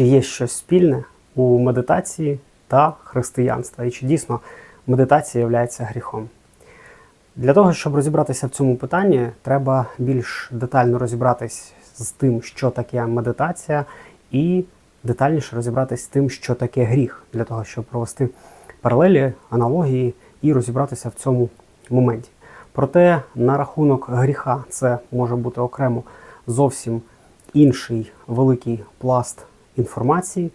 чи є щось спільне у медитації та християнства, і чи дійсно медитація є гріхом. Для того, щоб розібратися в цьому питанні, треба більш детально розібратись з тим, що таке медитація, і детальніше розібратись з тим, що таке гріх, для того, щоб провести паралелі, аналогії і розібратися в цьому моменті. Проте на рахунок гріха це може бути окремо зовсім інший великий пласт інформації.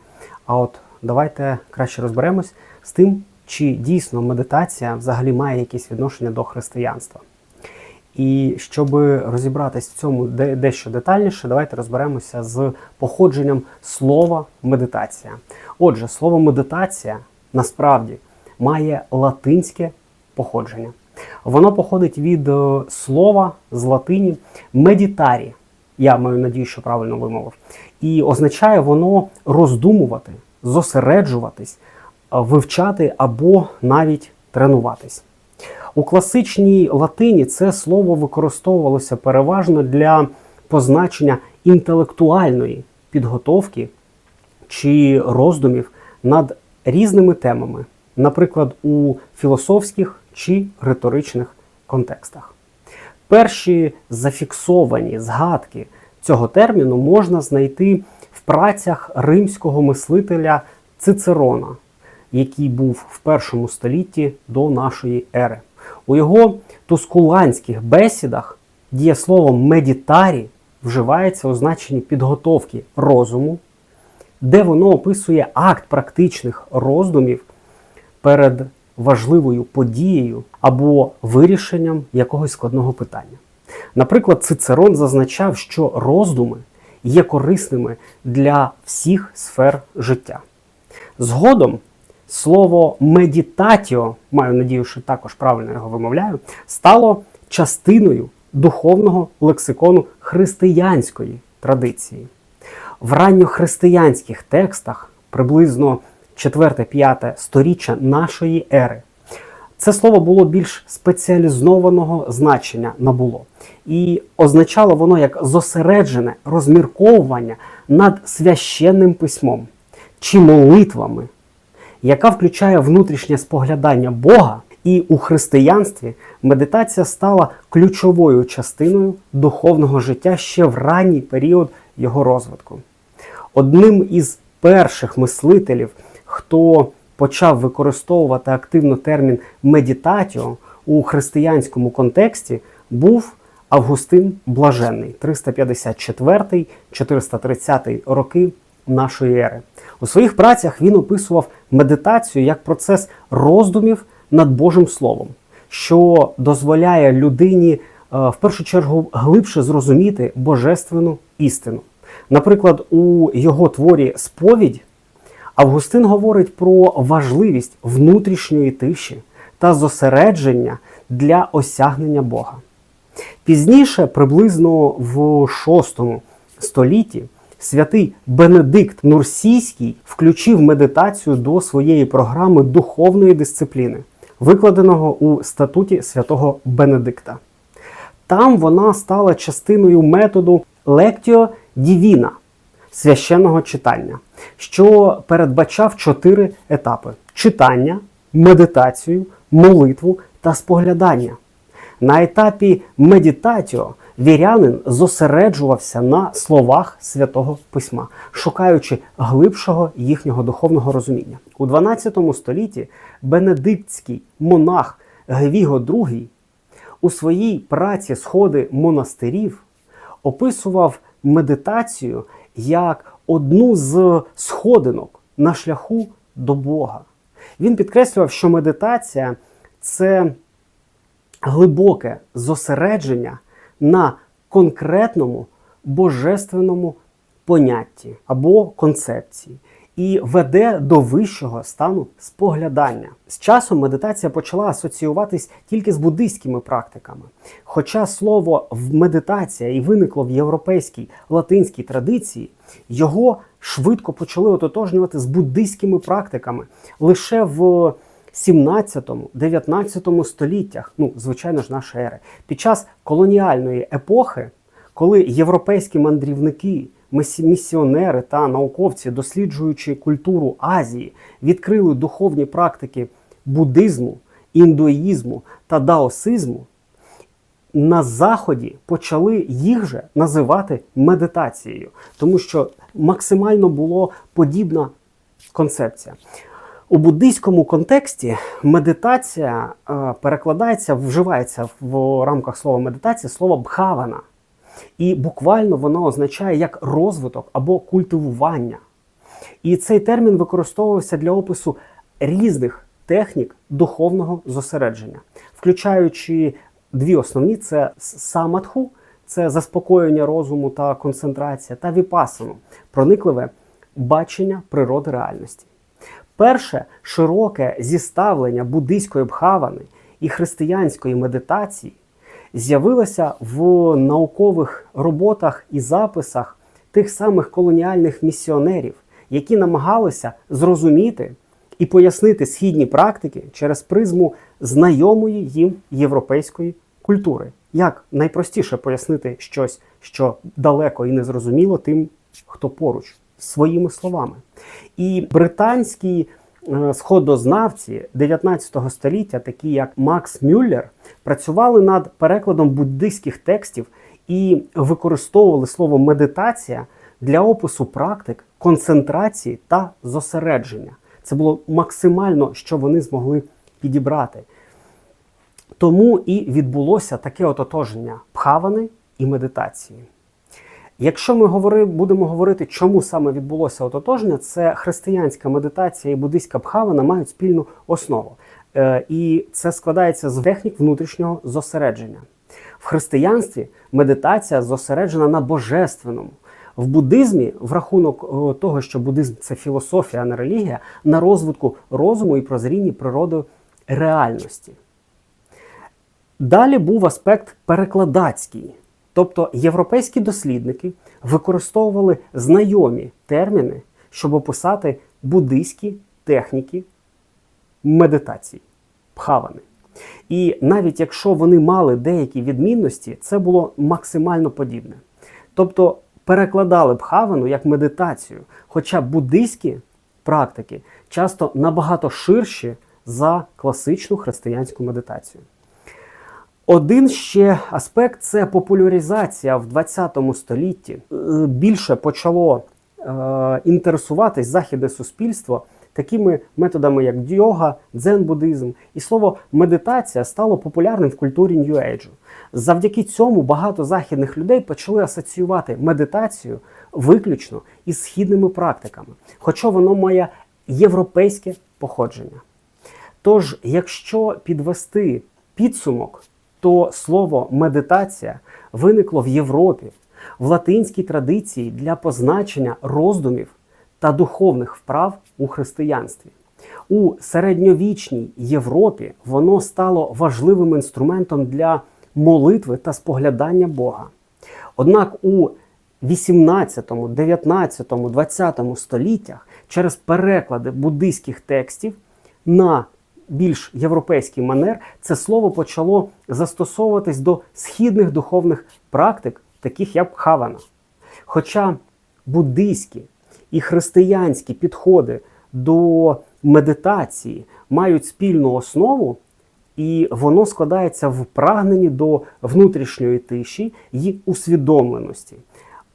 А от давайте краще розберемось з тим, чи дійсно медитація взагалі має якесь відношення до християнства. І щоб розібратись в цьому дещо детальніше, давайте розберемося з походженням слова медитація. Отже, слово медитація насправді має латинське походження. Воно походить від е, слова з латині медітарі. Я маю надію, що правильно вимовив. І означає воно роздумувати, зосереджуватись, вивчати або навіть тренуватись. У класичній латині це слово використовувалося переважно для позначення інтелектуальної підготовки чи роздумів над різними темами, наприклад, у філософських чи риторичних контекстах. Перші зафіксовані згадки цього терміну можна знайти в працях римського мислителя Цицерона, який був в першому столітті до нашої ери. У його тускуланських бесідах дієслово медітарі вживається у значенні підготовки розуму, де воно описує акт практичних роздумів перед важливою подією або вирішенням якогось складного питання. Наприклад, Цицерон зазначав, що роздуми є корисними для всіх сфер життя. Згодом слово медітатіо, маю надію, що також правильно його вимовляю, стало частиною духовного лексикону християнської традиції. В ранньохристиянських текстах приблизно 4-5 сторіччя нашої ери. Це слово було більш спеціалізованого значення набуло. І означало воно як зосереджене розмірковування над священним письмом чи молитвами, яка включає внутрішнє споглядання Бога, і у християнстві медитація стала ключовою частиною духовного життя ще в ранній період його розвитку. Одним із перших мислителів, хто почав використовувати активно термін медітатіо у християнському контексті, був Августин Блаженний, 354-430 роки нашої ери. У своїх працях він описував медитацію як процес роздумів над Божим Словом, що дозволяє людині е, в першу чергу глибше зрозуміти божественну істину. Наприклад, у його творі Сповідь Августин говорить про важливість внутрішньої тиші та зосередження для осягнення Бога. Пізніше, приблизно в VI столітті, святий Бенедикт Нурсійський включив медитацію до своєї програми духовної дисципліни, викладеного у статуті святого Бенедикта. Там вона стала частиною методу Lectio Divina священного читання, що передбачав чотири етапи: читання, медитацію, молитву та споглядання. На етапі медитатіо вірянин зосереджувався на словах святого письма, шукаючи глибшого їхнього духовного розуміння. У 12 столітті бенедиктський монах Гевіго II у своїй праці Сходи монастирів описував медитацію як одну з сходинок на шляху до Бога. Він підкреслював, що медитація це глибоке зосередження на конкретному божественному понятті або концепції і веде до вищого стану споглядання. З часом медитація почала асоціюватись тільки з буддийськими практиками. Хоча слово медитація і виникло в європейській латинській традиції, його швидко почали ототожнювати з буддийськими практиками лише в 17-19 століттях, ну, звичайно ж, нашої ери, під час колоніальної епохи, коли європейські мандрівники місіонери та науковці, досліджуючи культуру Азії, відкрили духовні практики буддизму, індуїзму та даосизму, на заході почали їх же називати медитацією, тому що максимально було подібна концепція. У буддийському контексті медитація е, перекладається, вживається в рамках слова медитація слово бхавана. І буквально воно означає як розвиток або культивування. І цей термін використовувався для опису різних технік духовного зосередження, включаючи дві основні: це самадху, це заспокоєння розуму та концентрація, та віпасану, проникливе бачення природи реальності. Перше широке зіставлення буддийської бхавани і християнської медитації з'явилося в наукових роботах і записах тих самих колоніальних місіонерів, які намагалися зрозуміти і пояснити східні практики через призму знайомої їм європейської культури. Як найпростіше пояснити щось, що далеко і незрозуміло тим, хто поруч, своїми словами. І британські е, сходознавці 19 століття, такі як Макс Мюллер, працювали над перекладом буддийських текстів і використовували слово медитація для опису практик концентрації та зосередження. Це було максимально, що вони змогли підібрати. Тому і відбулося таке ототоження пхавани і медитації. Якщо ми говори, будемо говорити, чому саме відбулося ототоження, це християнська медитація і буддийська бхавана мають спільну основу. Е, і це складається з технік внутрішнього зосередження. В християнстві медитація зосереджена на божественному. В буддизмі, в рахунок того, що буддизм це філософія, а не релігія, на розвитку розуму і прозрінні природи реальності. Далі був аспект перекладацький. Тобто європейські дослідники використовували знайомі терміни, щоб описати буддийські техніки медитації, пхавани. І навіть якщо вони мали деякі відмінності, це було максимально подібне. Тобто перекладали бхавану як медитацію, хоча буддийські практики часто набагато ширші за класичну християнську медитацію. Один ще аспект це популяризація в 20 столітті. Е, Більше почало е, інтересуватись західне суспільство такими методами, як дьога, дзен-буддизм. І слово медитація стало популярним в культурі Age. Завдяки цьому багато західних людей почали асоціювати медитацію виключно із східними практиками, хоча воно має європейське походження. Тож, якщо підвести підсумок, то слово медитація виникло в Європі, в латинській традиції для позначення роздумів та духовних вправ у християнстві. У середньовічній Європі воно стало важливим інструментом для молитви та споглядання Бога. Однак у 18, 19, 20 століттях через переклади буддийських текстів на більш європейський манер це слово почало застосовуватись до східних духовних практик, таких як хавана. Хоча буддийські і християнські підходи до медитації мають спільну основу, і воно складається в прагненні до внутрішньої тиші і усвідомленості.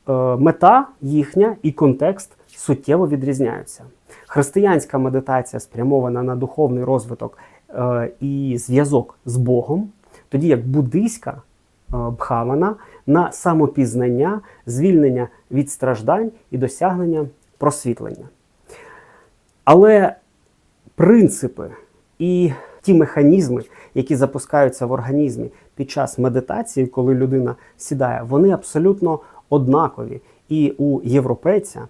Е, Мета їхня і контекст суттєво відрізняються. Християнська медитація спрямована на духовний розвиток е, і зв'язок з Богом, тоді як буддийська е, бхавана на самопізнання, звільнення від страждань і досягнення просвітлення. Але принципи і ті механізми, які запускаються в організмі під час медитації, коли людина сідає, вони абсолютно однакові і у європейця,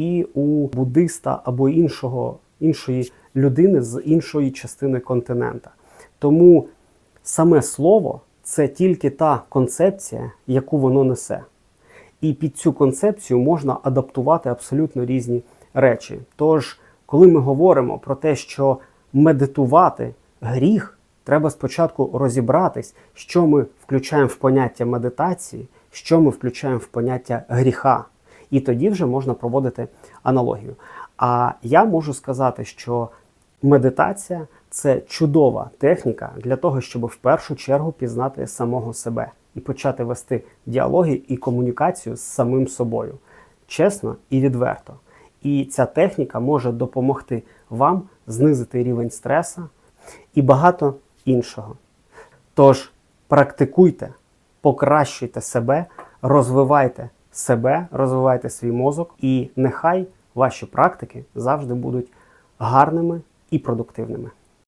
і у буддиста або іншого, іншої людини з іншої частини континента. Тому саме слово це тільки та концепція, яку воно несе. І під цю концепцію можна адаптувати абсолютно різні речі. Тож, коли ми говоримо про те, що медитувати гріх, треба спочатку розібратись, що ми включаємо в поняття медитації, що ми включаємо в поняття гріха. І тоді вже можна проводити аналогію. А я можу сказати, що медитація це чудова техніка для того, щоб в першу чергу пізнати самого себе і почати вести діалоги і комунікацію з самим собою чесно і відверто. І ця техніка може допомогти вам знизити рівень стреса і багато іншого. Тож практикуйте, покращуйте себе, розвивайте себе, розвивайте свій мозок, і нехай ваші практики завжди будуть гарними і продуктивними.